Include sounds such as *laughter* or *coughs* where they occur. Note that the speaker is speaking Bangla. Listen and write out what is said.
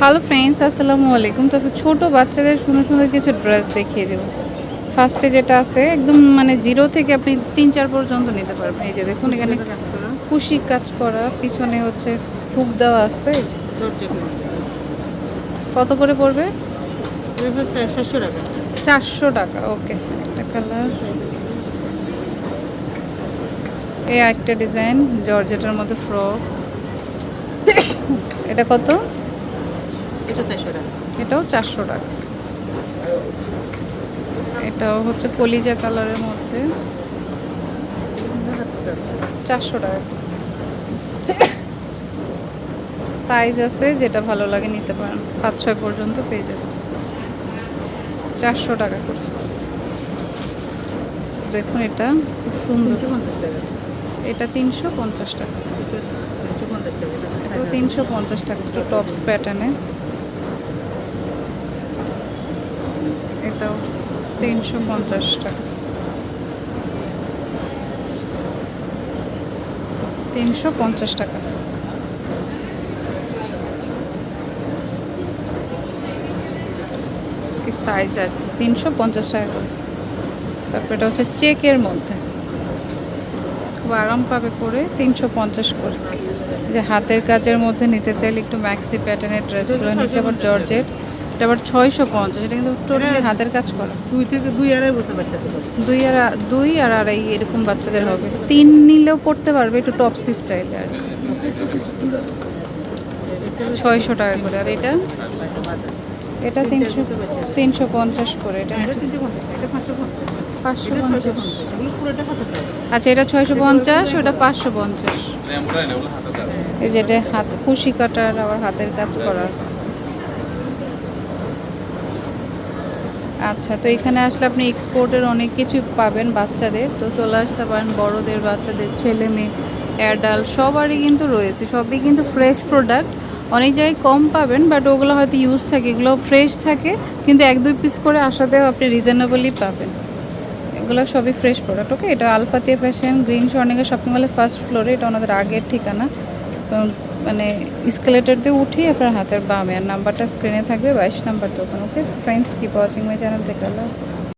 হ্যালো ফ্রেন্ডস আসসালামু আলাইকুম। তো ছোট বাচ্চাদের সুন্দর সুন্দর কিছু ড্রেস দেখিয়ে দেবো। ফার্স্টে যেটা আছে একদম মানে জিরো থেকে আপনি তিন চার পর্যন্ত নিতে পারবেন। এই যে দেখুন এখানে কুশি কাজ করা পিছনে হচ্ছে হুক দেওয়া আছে। যে। কত করে পড়বে? সাতশো টাকা। চারশো টাকা ওকে। একটা কালার এই একটা ডিজাইন জর্জেটার মধ্যে ফ্রক *coughs* এটা কত? চারশো এটাও চারশো টাকা। এটাও হচ্ছে কলিজা কালারের মধ্যে। চারশো টাকা। সাইজ আছে যেটা ভালো লাগে নিতে পারেন। পাঁচ ছয় পর্যন্ত পেয়ে যাবেন। চারশো টাকা করে। দেখুন এটা খুব সুন্দর। এটা তিনশো পঞ্চাশ টাকা। তিনশো পঞ্চাশ টাকা একটু টপস প্যাটার্নে। এটাও তিনশো পঞ্চাশ টাকা। তিনশো পঞ্চাশ টাকা। সাইজ আর তিনশো পঞ্চাশ টাকা করে। তারপর এটা হচ্ছে চেকের মধ্যে। খুব আরাম পাবে পরে তিনশো পঞ্চাশ করে। যে হাতের কাজের মধ্যে নিতে চাইলে একটু ম্যাক্সি প্যাটার্নের ড্রেসগুলো নিচে আবার জর্জেট। এটা আবার ছয়শো পঞ্চাশ এটা কিন্তু টোটালি হাতের কাজ করা। দুই থেকে দুই আড়াই বছর বাচ্চাদের দুই আর দুই আর আড়াই এরকম বাচ্চাদের হবে। তিন নিলেও পড়তে পারবে একটু টপসি স্টাইলে আর কি। ছয়শো টাকা করে। আর এটা? পাঁচশো এটা তিনশো তিনশো পঞ্চাশ করে। এটা পাঁচশো পঞ্চাশ। আচ্ছা এটা ছয়শো পঞ্চাশ ওটা পাঁচশো পঞ্চাশ। এই যে এটা হাত কুশি কাটার আবার হাতের কাজ করা আছে। আচ্ছা তো এখানে আসলে আপনি এক্সপোর্টের অনেক কিছু পাবেন বাচ্চাদের। তো চলে আসতে পারেন বড়দের, বাচ্চাদের, ছেলে মেয়ে অ্যাডাল সবারই কিন্তু রয়েছে, সবই কিন্তু ফ্রেশ প্রোডাক্ট অনেক জায়গায় কম পাবেন বাট ওগুলো হয়তো ইউজ থাকে এগুলো ফ্রেশ থাকে, কিন্তু এক, দুই পিস করে আসাতেও আপনি রিজনেবলই পাবেন। এগুলো সবই ফ্রেশ প্রোডাক্ট ওকে এটা আলপাতিয়া ফ্যাশন গ্রিন স্বর্ণিকা শপিং মলের ফার্স্ট ফ্লোরে এটা ওনাদের আগের ঠিকানা। মানে স্কেলেটার দিয়ে উঠি আপনার হাতের বামে, আর নাম্বারটা স্ক্রিনে থাকবে, বাইশ নাম্বার দোকান ওকে ফ্রেন্ডস কি ওয়াচিং মাই আল্লাহ হাফেজ।